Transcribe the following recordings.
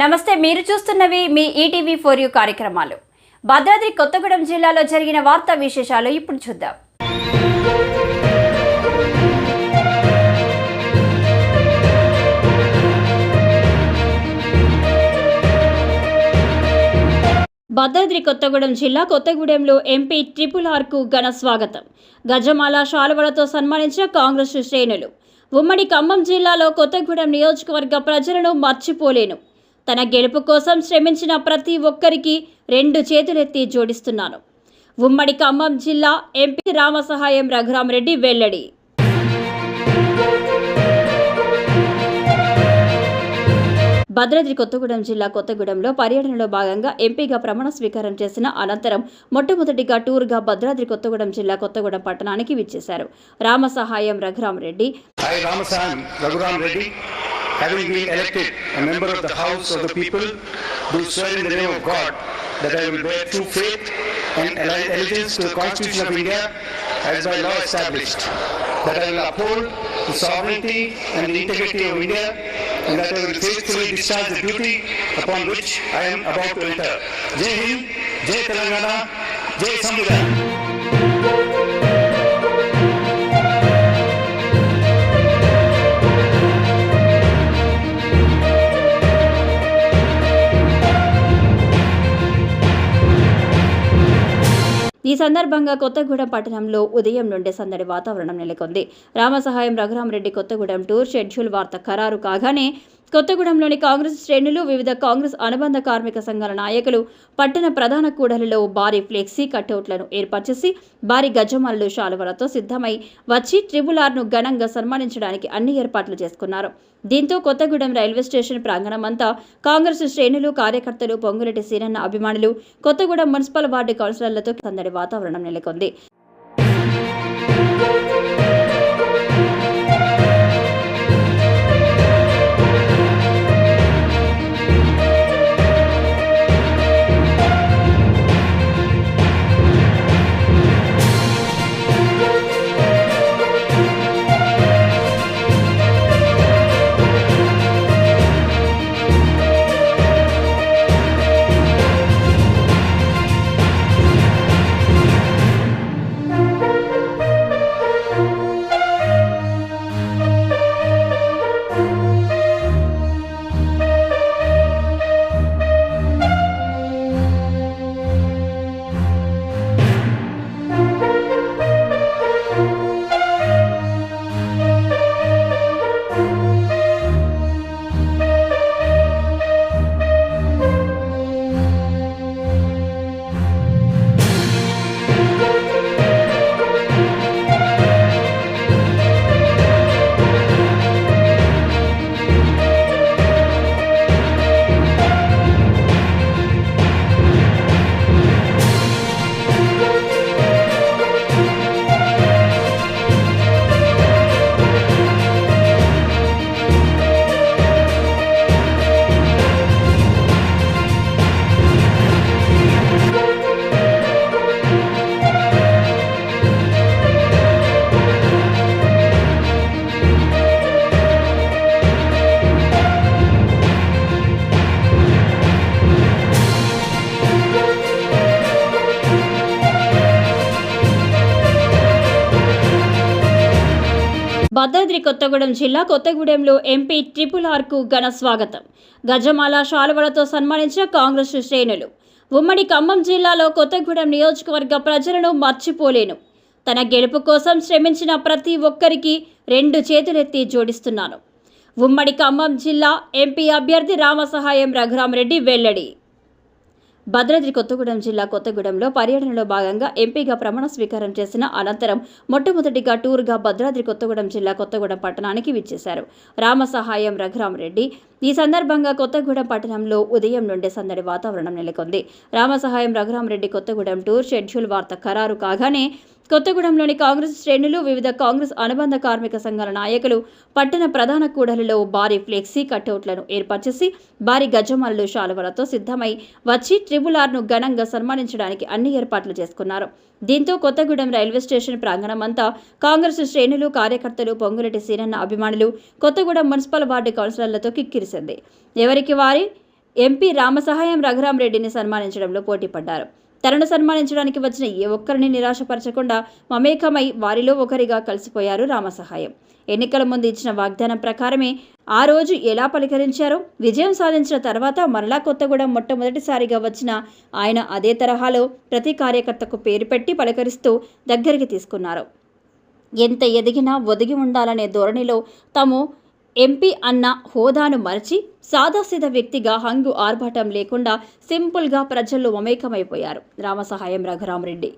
నమస్తే మీరు చూస్తున్నవి మీ ఈటీవీ ఫోర్ యూ కార్యక్రమాలు. భద్రాద్రి కొత్తగూడెం జిల్లాలో జరిగిన వార్తా విశేషాలు ఇప్పుడు చూద్దాం. భద్రాద్రి కొత్తగూడెం జిల్లా కొత్తగూడెంలో ఎంపీ ట్రిపుల్ ఆర్కు ఘన స్వాగతం. గజమాల శాలువలతో సన్మానించిన కాంగ్రెస్ శ్రేణులు. ఉమ్మడి ఖమ్మం జిల్లాలో కొత్తగూడెం నియోజకవర్గ ప్రజలను మర్చిపోలేను. తన గెలుపు కోసం శ్రమించిన ప్రతి ఒక్కరికి రెండు చేతులెత్తి జోడిస్తున్నాను. ఉమ్మడి ఖమ్మం జిల్లా ఎంపీ రామసహాయం రఘురామరెడ్డి వెల్లడి. భద్రాద్రి కొత్తగూడెం జిల్లా కొత్తగూడెంలో పర్యటనలో భాగంగా ఎంపీగా ప్రమాణ స్వీకారం చేసిన అనంతరం మొట్టమొదటిగా టూర్గా భద్రాద్రి కొత్తగూడెం జిల్లా కొత్తగూడెం పట్టణానికి విచ్చేశారు. రామ సహాయం Raghurama Reddy. I, having been elected a member of the House of the People, do swear in the name of God that I will bear true faith and allegiance to the Constitution of India as by law established, that I will uphold the sovereignty and the integrity of India, and that I will faithfully discharge the duty upon which I am about to enter. Jai Hind, Jai Telangana, Jai Samvidhan. ఈ సందర్భంగా కొత్తగూడెం పట్టణంలో ఉదయం నుండే సందడి వాతావరణం నెలకొంది. Ramasahayam Raghurama Reddy Kothagudem tour schedule వార్త ఖరారు కాగానే కొత్తగూడెంలోని కాంగ్రెస్ శ్రేణులు వివిధ కాంగ్రెస్ అనుబంధ కార్మిక సంఘాల నాయకులు పట్టణ ప్రధాన కూడలిలో భారీ ఫ్లెక్సీ కట్అవుట్లను ఏర్పాటు చేసి భారీ గజమాలలు శాలువలతో సిద్ధమై వచ్చి ట్రిబుల్ ఆర్ను ఘనంగా సన్మానించడానికి అన్ని ఏర్పాట్లు చేసుకున్నారు. దీంతో కొత్తగూడెం రైల్వే స్టేషన్ ప్రాంగణం అంతా కాంగ్రెస్ శ్రేణులు కార్యకర్తలు పొంగులెట్టి సీనన్న అభిమానులు కొత్తగూడెం మున్సిపల్ వార్డు కౌన్సిలర్లతో సందడి వాతావరణం నెలకొంది. భద్రాద్రి కొత్తగూడెం జిల్లా కొత్తగూడెంలో ఎంపీ ట్రిపుల్ ఆర్కు ఘన స్వాగతం. గజమాల శాలువలతో సన్మానించిన కాంగ్రెస్ శ్రేణులు. ఉమ్మడి ఖమ్మం జిల్లాలో కొత్తగూడెం నియోజకవర్గ ప్రజలను మర్చిపోలేను. తన గెలుపు కోసం శ్రమించిన ప్రతి ఒక్కరికి రెండు చేతులెత్తి జోడిస్తున్నాను. ఉమ్మడి ఖమ్మం జిల్లా ఎంపీ అభ్యర్థి రామసహాయం రఘురామరెడ్డి వెల్లడి. భద్రాద్రి కొత్తగూడెం జిల్లా కొత్తగూడెంలో పర్యటనలో భాగంగా ఎంపీగా ప్రమాణ స్వీకారం చేసిన అనంతరం మొట్టమొదటిగా టూర్గా భద్రాద్రి కొత్తగూడెం జిల్లా కొత్తగూడెం పట్టణానికి విచ్చేశారు. రామ సహాయం రఘురామరెడ్డి ఈ సందర్భంగా కొత్తగూడెం పట్టణంలో ఉదయం నుండే సందడి వాతావరణం నెలకొంది. రామ సహాయం రఘురామరెడ్డి కొత్తగూడెం టూర్ షెడ్యూల్ వార్త ఖరారు కాగానే కొత్తగూడెంలోని కాంగ్రెస్ శ్రేణులు వివిధ కాంగ్రెస్ అనుబంధ కార్మిక సంఘాల నాయకులు పట్టణ ప్రధాన కూడలిలో భారీ ఫ్లెక్సీ కట్అవుట్లను ఏర్పాటు చేసి భారీ గజమాలలు శాలువలతో సిద్ధమై వచ్చి ట్రిబుల్ ఆర్ను ఘనంగా సన్మానించడానికి అన్ని ఏర్పాట్లు చేసుకున్నారు. దీంతో కొత్తగూడెం రైల్వే స్టేషన్ ప్రాంగణం అంతా కాంగ్రెస్ శ్రేణులు కార్యకర్తలు పొంగులెట్టి సీనన్న అభిమానులు కొత్తగూడెం మున్సిపల్ వార్డు కౌన్సిలర్లతో కిక్కిరిసింది. ఎవరికి వారి? ఎంపీ రామసహాయం రఘురామరెడ్డిని సన్మానించడంలో పోటీ పడ్డారు తనను సన్మానించడానికి వచ్చిన ఏ ఒక్కరిని నిరాశపరచకుండా మమేకమై వారిలో ఒకరిగా కలిసిపోయారు రామసహాయం. ఎన్నికల ముందు ఇచ్చిన వాగ్దానం ప్రకారమే ఆ రోజు ఎలా పలకరించారో విజయం సాధించిన తర్వాత మరలా కొత్తగూడెం మొట్టమొదటిసారిగా వచ్చిన ఆయన అదే తరహాలో ప్రతి కార్యకర్తకు పేరు పెట్టి పలకరిస్తూ దగ్గరికి తీసుకున్నారు. ఎంత ఎదిగినా ఒదిగి ఉండాలనే ధోరణిలో తాము ఎంపీ అన్న హోదాను మరచి సాదాసీద వ్యక్తిగా హంగు ఆర్భాటం లేకుండా సింపుల్గా ప్రజల్లో మమేకమైపోయారు. రామసహాయం రఘురామరెడ్డి.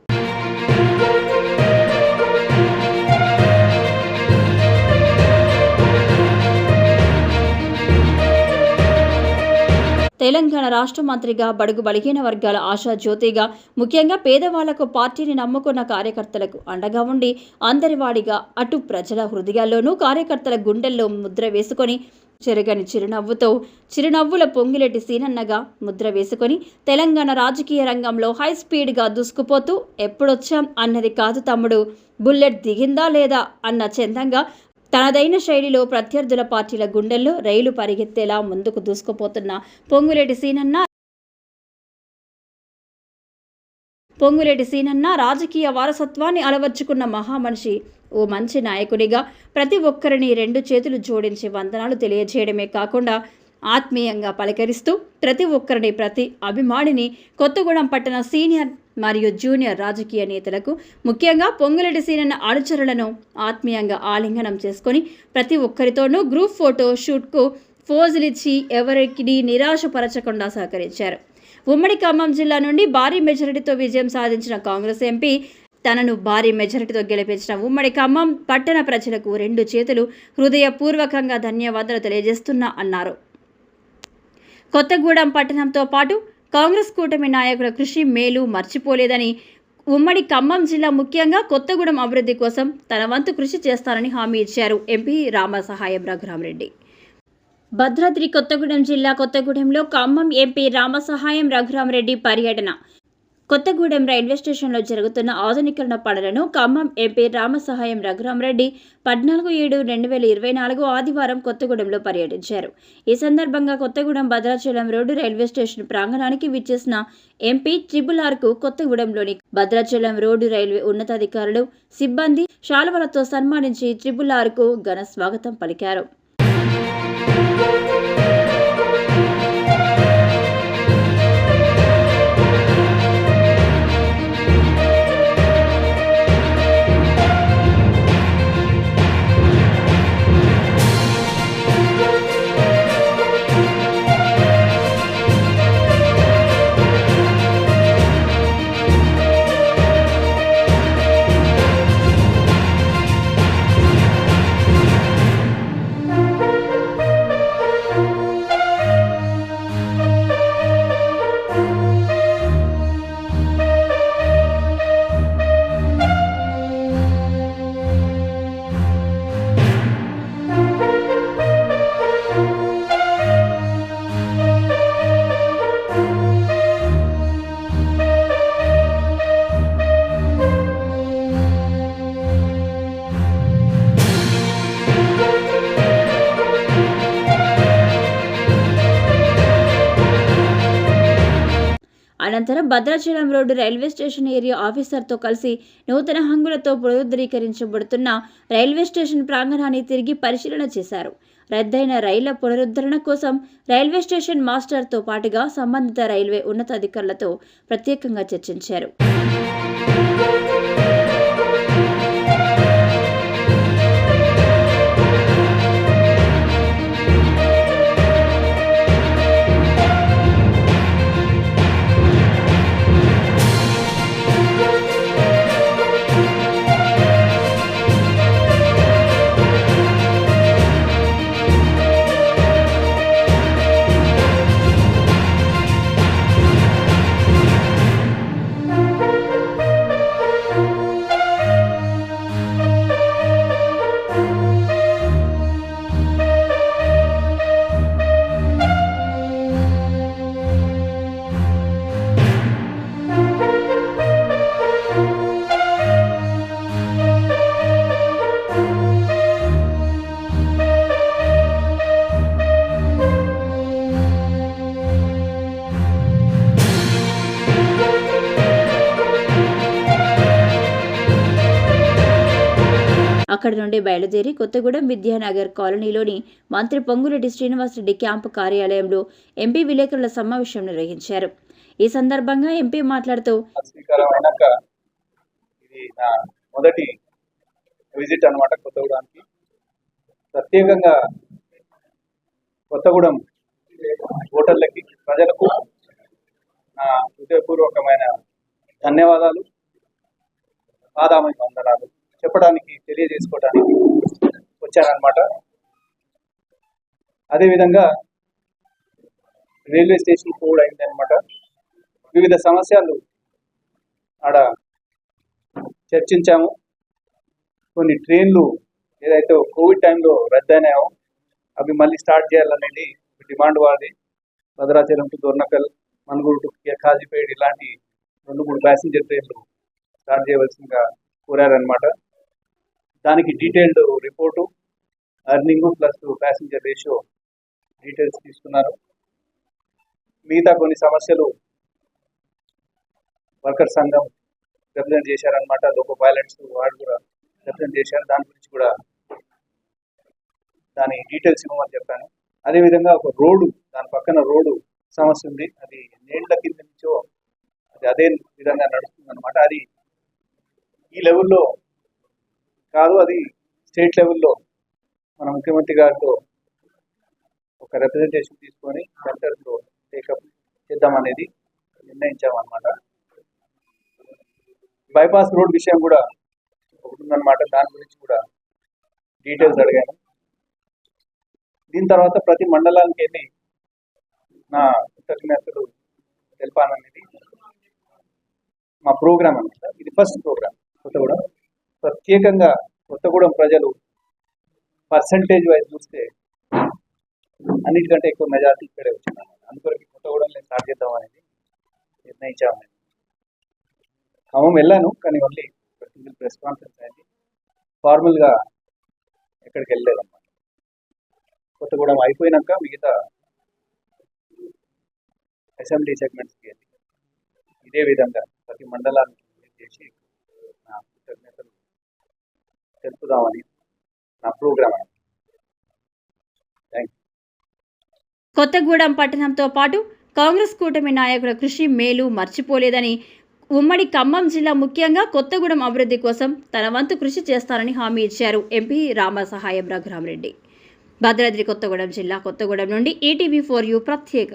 తెలంగాణ రాష్ట్ర మంత్రిగా బడుగు బలిహీన వర్గాల ఆశా జ్యోతిగా ముఖ్యంగా పేదవాళ్ళకు పార్టీని నమ్ముకున్న కార్యకర్తలకు అండగా ఉండి అందరివాడిగా అటు ప్రజల హృదయాల్లోనూ కార్యకర్తల గుండెల్లో ముద్ర వేసుకొని చెరగని చిరునవ్వుతో చిరునవ్వుల పొంగిలెట్టి సీనన్నగా ముద్ర వేసుకొని తెలంగాణ రాజకీయ రంగంలో హై స్పీడ్గా దూసుకుపోతూ ఎప్పుడొచ్చాం అన్నది కాదు తమ్ముడు. బుల్లెట్ దిగిందా లేదా అన్న చందంగా తనదైన శైలిలో ప్రత్యర్థుల పార్టీల గుండెల్లో రైలు పరిగెత్తేలా ముందుకు దూసుకుపోతున్న పొంగులేటి సీనన్న పొంగులేటి సీనన్న రాజకీయ వారసత్వాన్ని అలవర్చుకున్న మహామనిషి ఓ మంచి నాయకుడిగా ప్రతి ఒక్కరిని రెండు చేతులు జోడించి వందనాలు తెలియజేయడమే కాకుండా ఆత్మీయంగా పలకరిస్తూ ప్రతి ఒక్కరిని ప్రతి అభిమానిని కొత్తగూడెం పట్టణ సీనియర్ మరియు జూనియర్ రాజకీయ నేతలకు ముఖ్యంగా పొంగులేటి సీనన్న అనుచరులను ఆత్మీయంగా ఆలింగనం చేసుకొని ప్రతి ఒక్కరితోనూ గ్రూప్ ఫోటో షూట్కు ఫోజులిచ్చి ఎవరికి నిరాశపరచకుండా సహకరించారు. ఉమ్మడి ఖమ్మం జిల్లా నుండి భారీ మెజారిటీతో విజయం సాధించిన కాంగ్రెస్ ఎంపీ తనను భారీ మెజారిటీతో గెలిపించిన ఉమ్మడి ఖమ్మం పట్టణ ప్రజలకు రెండు చేతులు హృదయపూర్వకంగా ధన్యవాదాలు తెలియజేస్తున్నా అన్నారు. కొత్తగూడెం పట్టణంతో పాటు కాంగ్రెస్ కూటమి నాయకుల కృషి మేలు మర్చిపోలేదని ఉమ్మడి ఖమ్మం జిల్లా ముఖ్యంగా కొత్తగూడెం అభివృద్ధి కోసం తన వంతు కృషి చేస్తానని హామీ ఇచ్చారు ఎంపీ రామసహాయం రఘురామరెడ్డి. భద్రాద్రి కొత్తగూడెం జిల్లా కొత్తగూడెంలో ఖమ్మం ఎంపీ రామసహాయం రఘురామరెడ్డి పర్యటన. కొత్తగూడెం రైల్వే స్టేషన్లో జరుగుతున్న ఆధునీకరణ పనులను ఖమ్మం ఎంపీ రామసహాయం రఘురామరెడ్డి పద్నాలుగు ఏడు రెండు వేల ఇరవై నాలుగు ఆదివారం కొత్తగూడెంలో పర్యటించారు. ఈ సందర్భంగా Kothagudem Bhadrachalam road railway station ప్రాంగణానికి విచ్చేసిన ఎంపీ ట్రిబుల్ ఆర్కు కొత్తగూడెంలోని భద్రాచలం రోడ్డు రైల్వే ఉన్నతాధికారులు సిబ్బంది శాలువలతో సన్మానించి ట్రిబుల్ ఆర్కు ఘన స్వాగతం పలికారు. అనంతరం Bhadrachalam road railway station area ఆఫీసర్తో కలిసి నూతన హంగులతో పునరుద్ధరీకరించబడుతున్న రైల్వే స్టేషన్ ప్రాంగణాన్ని తిరిగి పరిశీలన చేశారు. రద్దయిన రైళ్ళ పునరుద్ధరణ కోసం రైల్వే స్టేషన్ మాస్టర్తో పాటుగా సంబంధిత రైల్వే ఉన్నతాధికారులతో ప్రత్యేకంగా చర్చించారు. అక్కడి నుండి బయలుదేరి కొత్తగూడెం విద్యానగర్ కాలనీలోని మంత్రి పొంగురెడ్డి శ్రీనివాసరెడ్డి క్యాంపు కార్యాలయంలో ఎంపీ విలేకరుల సమావేశం నిర్వహించారు. ఈ సందర్భంగా ఎంపీ మాట్లాడుతూ మొదటి విజిట్ అనమాట కొత్తగూడెంకి. ప్రత్యేకంగా కొత్తగూడెం ఓటర్లకి ప్రజలకు నా హృదయపూర్వకమైన ధన్యవాదాలు. పాదామి వందనాలు. చెప్పడానికి తెలియజేసుకోవడానికి వచ్చారనమాట అదేవిధంగా రైల్వే స్టేషన్ కూడా అయిందనమాట వివిధ సమస్యలు ఆడ చర్చించాము. కొన్ని ట్రైన్లు ఏదైతే కోవిడ్ టైంలో రద్దయినాయో అవి మళ్ళీ స్టార్ట్ చేయాలనేది డిమాండ్ వాది భద్రాచలం టు దొర్నకల్ మనుగూరు టు కాజీపేట ఇలాంటి రెండు మూడు ప్యాసింజర్ ట్రైన్లు స్టార్ట్ చేయవలసిందిగా కోరారనమాట దానికి detailed report earning plus passenger ratio details తీసుకున్నారు. మిగతా కొన్ని సమస్యలు వర్కర్ సంఘం రిప్రజెంట్ చేశారనమాట లోకో పైలట్స్ వాడు కూడా రిప్రజెంట్ చేశారు. దాని గురించి కూడా దాని డీటెయిల్స్ ఇవ్వమని చెప్పాను. అదేవిధంగా ఒక రోడ్డు దాని పక్కన రోడ్డు సమస్య ఉంది. అది నీళ్ళ కింద నుంచో అది అదే విధంగా నడుస్తుంది అనమాట అది ఈ లెవెల్లో కాదు అది స్టేట్ లెవెల్లో మన ముఖ్యమంత్రి గారితో ఒక రిప్రజెంటేషన్ తీసుకొని సెంటర్లో టేకప్ చేద్దామనేది నిర్ణయించామన్నమాట. బైపాస్ రోడ్ విషయం కూడా ఒకటి ఉందన్నమాట దాని గురించి కూడా డీటెయిల్స్ అడిగాను. దీని తర్వాత ప్రతి మండలానికి వెళ్ళి నా కృతజ్ఞతలు తెలిపాననేది మా ప్రోగ్రామ్ అనమాట ఇది ఫస్ట్ ప్రోగ్రామ్ కొత్తగూడెం. ప్రత్యేకంగా కొత్తగూడెం ప్రజలు పర్సంటేజ్ వైజ్ చూస్తే అన్నిటికంటే ఎక్కువ మెజార్టీ ఇక్కడే వచ్చింది అందుకొరకు కొత్తగూడెంలో స్టార్ట్ చేద్దాం అనేది నిర్ణయించాము మేము. ఖమ్మం వెళ్ళాను కానీ ఓన్లీ సింగిల్ ప్రెస్ కాన్ఫరెన్స్ అయింది ఫార్మల్గా ఎక్కడికి వెళ్ళలేదు అన్నమాట కొత్తగూడెం అయిపోయినాక మిగతా అసెంబ్లీ సెగ్మెంట్స్కి వెళ్ళి ఇదే విధంగా ప్రతి మండలానికి చేసి తెలుపుదామని నా ప్రోగ్రామ్ కొత్తగూడెం పట్టణంతో పాటు కాంగ్రెస్ కూటమి నాయకుల కృషి మేలు మర్చిపోలేదని ఉమ్మడి ఖమ్మం జిల్లా ముఖ్యంగా కొత్తగూడెం అభివృద్ధి కోసం తన వంతు కృషి చేస్తారని హామీ ఇచ్చారు ఎంపీ రామసహాయం రఘురామరెడ్డి. భద్రాద్రి కొత్తగూడెం జిల్లా కొత్తగూడెం నుండి ఈటీవీ ఫోర్ యూ ప్రత్యేక.